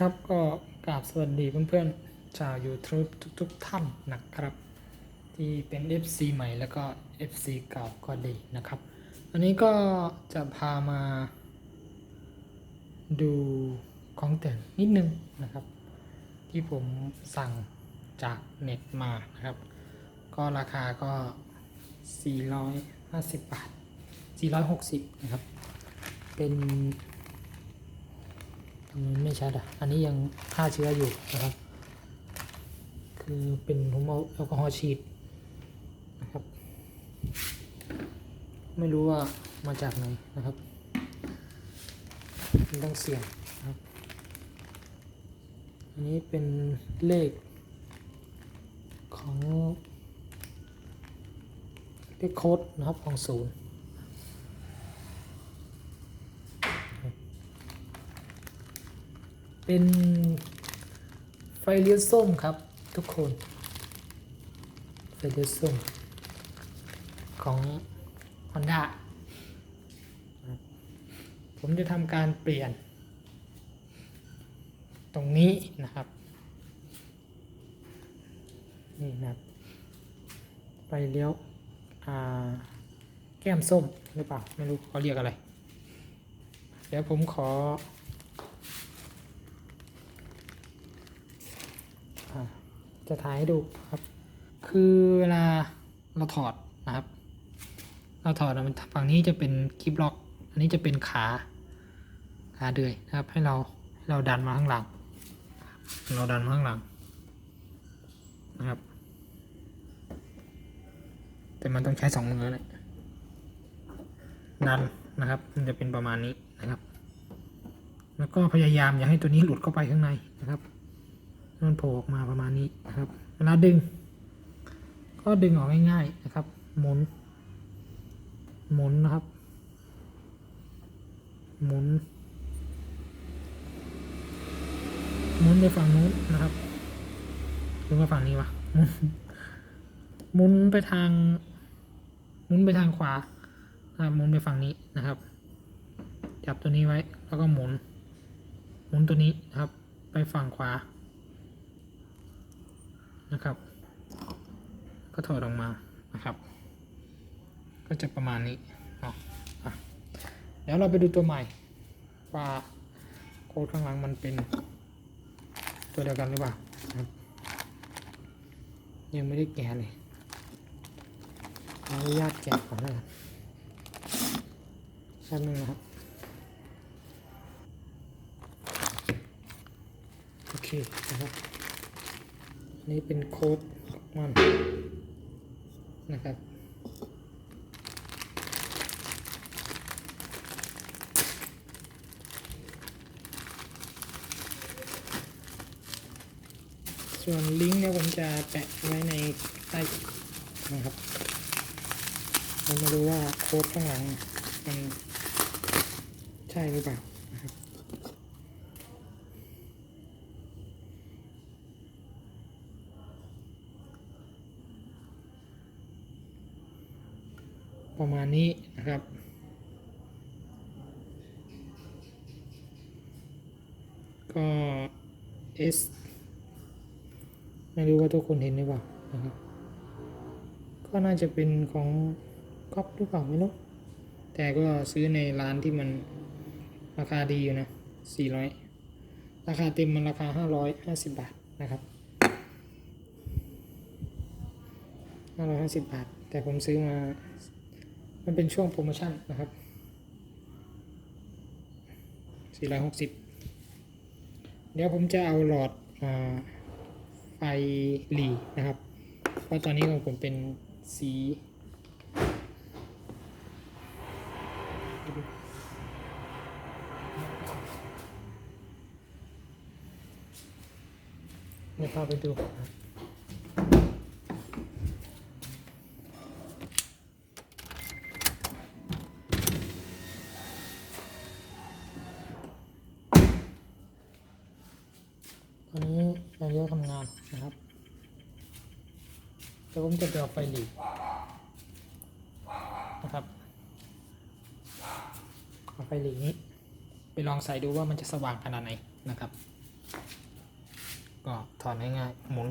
ครับก็กราบสวัสดีเพื่อนๆชาว YouTube ทุกๆท่านนะครับ ที่เป็น FC ใหม่แล้วก็ FC เก่าก็ดีนะครับ อันนี้ก็จะพามา ดูของแต่งนิดนึงนะครับ ที่ผมสั่งจากเน็ตมานะครับ ก็ราคาก็ 450 บาท 460 นะครับ เป็น ไม่ชัดอะ อันนี้ยังฆ่าเชื้ออยู่นะครับ คือเป็นผมเอาแอลกอฮอล์ฉีดนะครับ ไม่รู้ว่ามาจากไหนนะครับมันต้องเสี่ยงนะครับ อันนี้เป็นเลขของเลขโค้ดนะครับของศูนย์ เป็นไฟเลี้ยวส้มครับทุกคน ไฟเลี้ยวส้ม ของ Honda ผมจะทำการเปลี่ยน ตรงนี้นะครับ นี่นะครับ ไฟเลี้ยวแก้มส้มหรือเปล่า ไม่รู้เขาเรียกอะไร เดี๋ยวผมขอ อ่า จะถ่ายให้ดูครับ คือเวลาเราถอดนะครับ เราถอดมันฝั่งนี้จะเป็นคลิปล็อก อันนี้จะเป็นขาขาเดือยนะครับ ให้เราให้เราดันมาข้างหลัง เราดันมาข้างหลังนะครับ แต่มันต้องใช้สองมือเลยดันนะครับ มันจะเป็นประมาณนี้นะครับ แล้วก็พยายามอย่าให้ตัวนี้หลุดเข้าไปข้างในนะครับ มันโผล่ออกมาประมาณนี้นะครับ เวลาดึง ก็ดึงออกง่ายๆนะครับ หมุน หมุนนะครับ หมุน หมุนไปฝั่งนู้นนะครับหรือว่าฝั่งนี้วะหมุนหมุนไปทางหมุนไปทางขวาครับหมุนไปฝั่งนี้นะครับ จับตัวนี้ไว้แล้วก็หมุน หมุนตัวนี้นะครับ ไปฝั่งขวา นะครับ ก็ถอดออกมานะครับ ก็จะประมาณนี้เนาะอะเดี๋ยวเราไปดูตัวใหม่ว่าโค้ดข้างหลังมันเป็นตัวเดียวกันหรือเปล่านะครับยังไม่ได้แกะเลยขออนุญาตแกะก่อนนะครับแป๊บนึงนะครับ โอเคนะครับ นี่เป็นโค้ดของมันนะครับส่วนลิงก์เนี่ยผมจะแปะไว้ในใต้นะครับผมไม่รู้ว่าโค้ดข้างหลังมันใช่หรือเปล่านะครับ ประมาณนี้นะครับ ก็ S ไม่รู้ว่าทุกคนเห็นหรือเปล่านะครับ ก็น่าจะเป็นของก๊อปหรือเปล่าไม่รู้ แต่ก็ซื้อในร้านที่มันราคาดีอยู่นะ 400 ราคาเต็มมันราคา 550 บาทนะครับ 550 บาท แต่ผมซื้อมา มันเป็นช่วงโปรโมชั่นนะครับ 460 เดี๋ยวผมจะเอาหลอดอไฟหลีนะครับ เพราะตอนนี้ของผมเป็นสีเดี๋ยวพาไปดูครับ ตอนนี้เราเยอะทำงานนะครับ เดี๋ยวผมจะไปเอาไฟหลีกนะครับเอาไฟหลีกนี้ ไปลองใส่ดูว่ามันจะสว่างขนาดไหนนะครับ ก็ถอดง่ายๆหมุน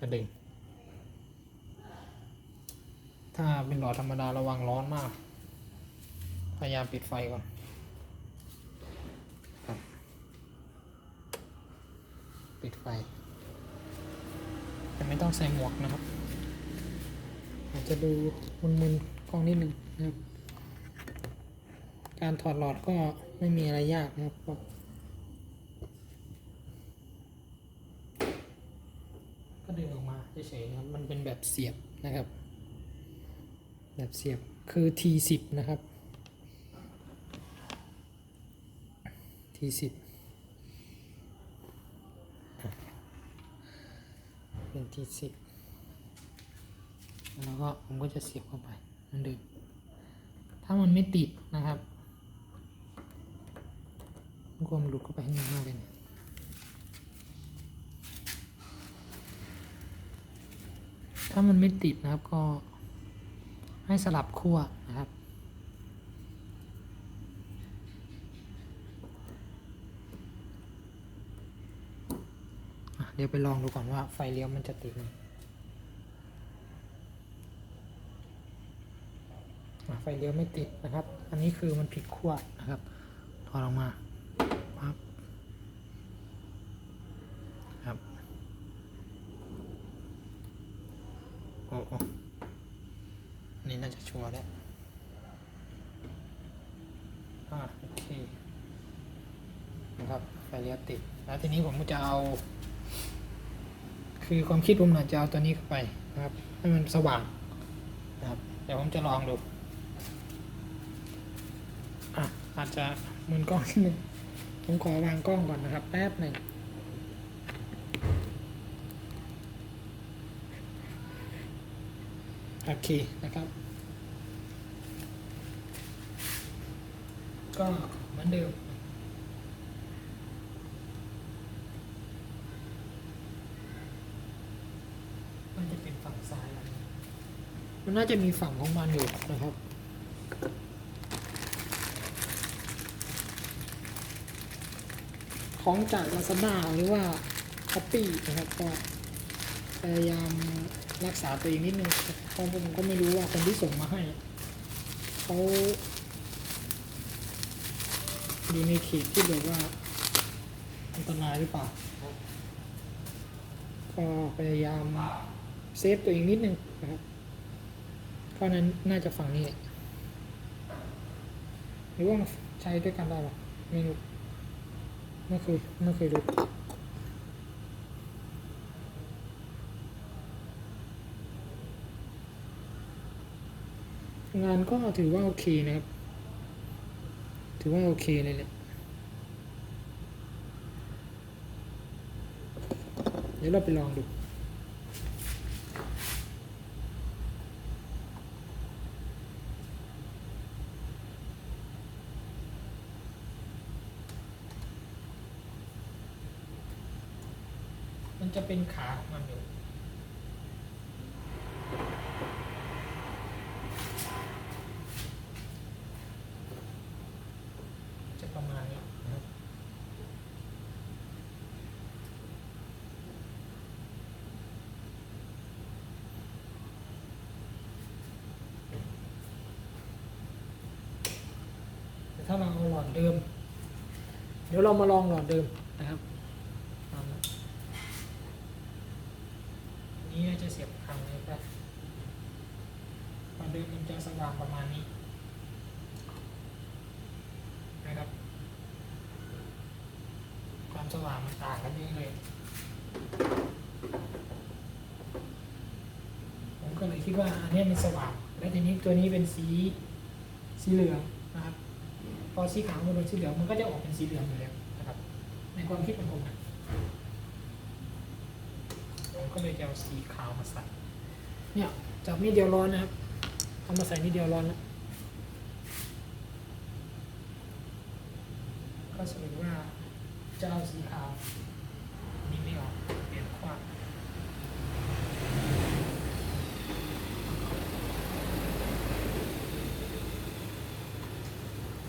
กระดึงถ้าเป็นหลอดธรรมดาระวังร้อนมาก พยายามปิดไฟก่อนปิดไฟ แต่ไม่ต้องใส่หมวกนะครับ อาจจะดูมึนๆกล้องนิดหนึ่งนะครับ การถอดหลอดก็ไม่มีอะไรยากนะครับก็ก็ดึงออกมาเฉยๆนะครับ มันเป็นแบบเสียบนะครับ แบบเสียบคือ T10 นะครับ T10 อะ เป็น T10 แล้วก็ผมก็จะเสียบเข้าไปเหมือนเดิมถ้ามันไม่ติดนะครับมันกลัวมันหลุดเข้าไปข้างในมากเลยถ้ามันไม่ติดนะครับก็ให้สลับขั้วนะครับ เดี๋ยวไปลองดูก่อนว่าไฟเลี้ยวมันจะติดไหมไฟเลี้ยวไม่ติดนะครับ อันนี้คือมันผิดขั้วนะครับ ถอดออกมาปั๊บครับโอ้โอ้นนี้น่าจะชัวร์แล้วอ่าโอเคนะครับไฟเลี้ยวติด แล้วทีนี้ผมก็จะเอา คือความคิดผมน่ะจะเอาตัวนี้เข้าไปนะครับ ให้มันสว่างนะครับ เดี๋ยวผมจะลองดูอะอาจจะมึนกล้องนิดนึงผมขอวางกล้องก่อนนะครับแป๊บหนึ่งโอเคนะครับ ก็เหมือนเดิม มันจะเป็นฝั่งซ้ายแล้ว มันน่าจะมีฝั่งของมันอยู่นะครับ ของจาก Lazada หรือว่า s h o p e e นะครับก็พยายามรักษาตัวเองนิดนึงเพราะผมก็ไม่รู้ว่าคนที่ส่งมาให้เขาอยู่ในเขตที่แบบว่าอันตรายหรือเปล่า ก็พยายามเซฟตัวเองนิดนึงนะครับ เพราะนั้นน่าจะฝั่งนี้แหละหรือว่าใช้ด้วยกันได้หรอไม่รู้ไม่เคยไม่เคยรู้งานก็ถือว่าโอเคนะครับ ถือว่าโอเคเลยแหละเดี๋ยวเราไปลองดู จะเป็นขาของมันอยู่จะประมาณนี้นะครับ ถ้าเราเอาหลอดเดิม เดี๋ยวเรามาลองหลอดเดิมนะครับตามนั้นอันนี้จะเสียบทางเลยครับหลอดเดิมมันจะสว่างประมาณนี้นะครับ ความสว่างมันต่างกันเยอะเลย ผมก็เลยคิดว่าอันนี้มันสว่าง แล้วทีนี้ตัวนี้เป็นสีสีเหลืองนะครับ พอสีขาวมันเป็นสีเหลืองมันก็จะออกเป็นสีเหลืองอยู่แล้วนะครับ ในความคิดของผมผมก็เลยจะเอาสีขาวมาใส่ เนี่ยจับมีดเดียวร้อนนะครับ เอามาใส่นิดเดียวร้อนแล้วก็สรุปว่า จะเอาสีขาวนี่ไม่ออกเปลี่ยนขวาง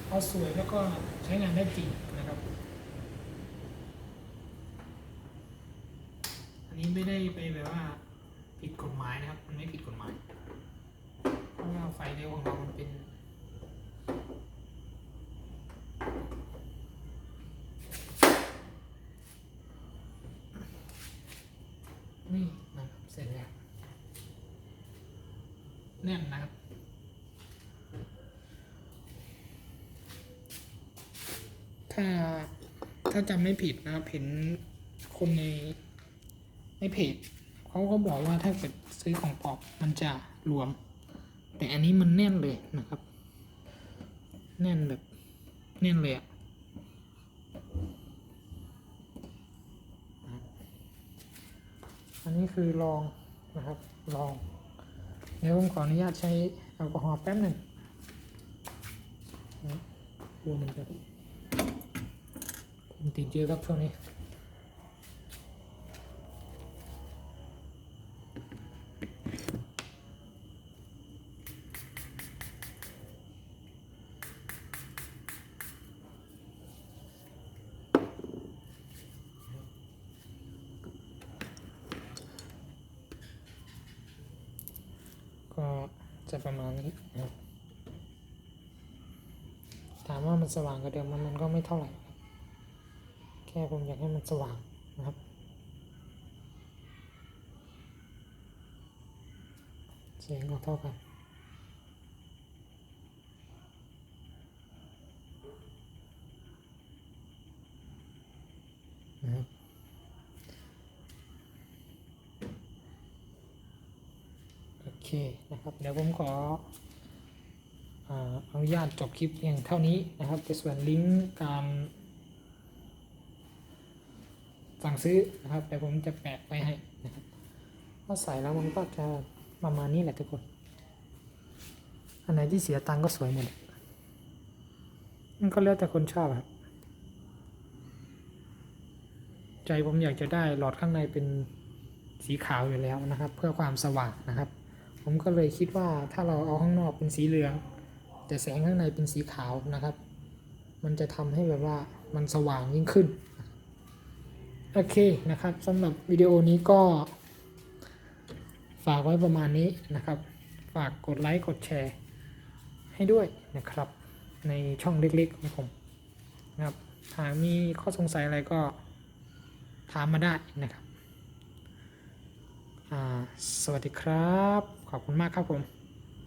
พอสวยแล้วก็ใช้งานได้จริงนะครับ อันนี้ไม่ได้ไปแบบว่าผิดกฎหมายนะครับ มันไม่ผิดกฎหมาย เพราะว่าไฟเร็วของเรามันเป็น ถ้าถ้าจำไม่ผิดนะครับเห็นคนในในเพจเขาก็บอกว่าถ้าเกิดซื้อของปลอกมันจะรวม แต่อันนี้มันแน่นเลยนะครับ แน่นแบบแน่นเลยอะอันนี้คือลองนะครับลอง เดี๋ยวผมขออนุญาตใช้แอลกอฮอล์แป๊บหนึ่งนะกลัวมันจะ ติดเยอะครับช่วงนี้ก็จะประมาณนี้ถามว่ามันสว่างกว่าเดิมมันมันก็ไม่เท่าไหร่ แค่ผมอยากให้มันสว่างนะครับเสียงก็เท่ากันนะครับโอเคนะครับ เดี๋ยวผมขออ่าอนุญาตจบคลิปเพียงเท่านี้นะครับในส่วนลิงก์การ สั่งซื้อนะครับเดี๋ยวผมจะแปะไว้ให้นะครับว่าใส่แล้วมันก็จะประมาณนี้แหละทุกคน อันไหนที่เสียตังก็สวยหมดมันก็แล้วแต่คนชอบครับ ใจผมอยากจะได้หลอดข้างในเป็นสีขาวอยู่แล้วนะครับ เพื่อความสว่างนะครับ ผมก็เลยคิดว่าถ้าเราเอาข้างนอกเป็นสีเหลือง แต่แสงข้างในเป็นสีขาวนะครับ มันจะทำให้แบบว่ามันสว่างยิ่งขึ้น โอเคนะครับสำหรับวิดีโอนี้ก็ ฝากไว้ประมาณนี้นะครับ ฝากกดไลค์กดแชร์ ให้ด้วยนะครับ ในช่องเล็กๆของผมนะครับหากมีข้อสงสัยอะไรก็ถามมาได้นะครับ สวัสดีครับ ขอบคุณมากครับผม